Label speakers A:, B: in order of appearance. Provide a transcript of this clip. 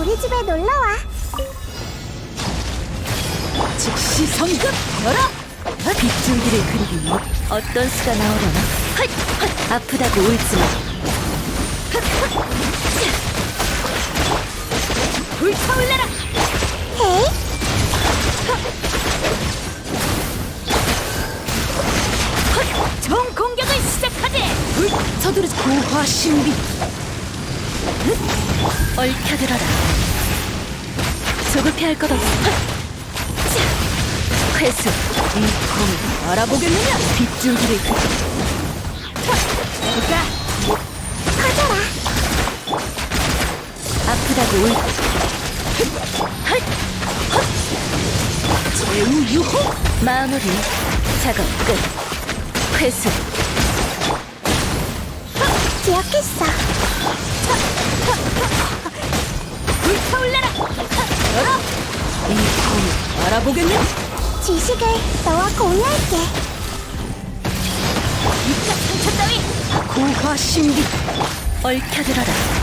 A: 우리 집에 놀러와.
B: 즉시 성급 열어! 빗줄기를 그리기 뭐 어떤 수가 나오려나? 헛! 헛! 아프다고 울지 마. 불타올라라!
A: 헤이,
B: 헛! 정 공격을 시작하지! 불! 서두르 고화 신비! 헛! 얽혀들어라. 조급해 할 것 없어. 회수! 이 검을 알아보겠느냐? 빗줄기를! 가!
A: 커져라.
B: 아프다고 울. 제우 유호! 마무리. 작업 끝. 회수.
A: 기억했어.
B: 불타올라라! 열어! 이 검을 알아보겠냐?
A: 지식을 너와 공유할게.
B: 입가 상처 따위! 고화 신비! 얽혀들어라.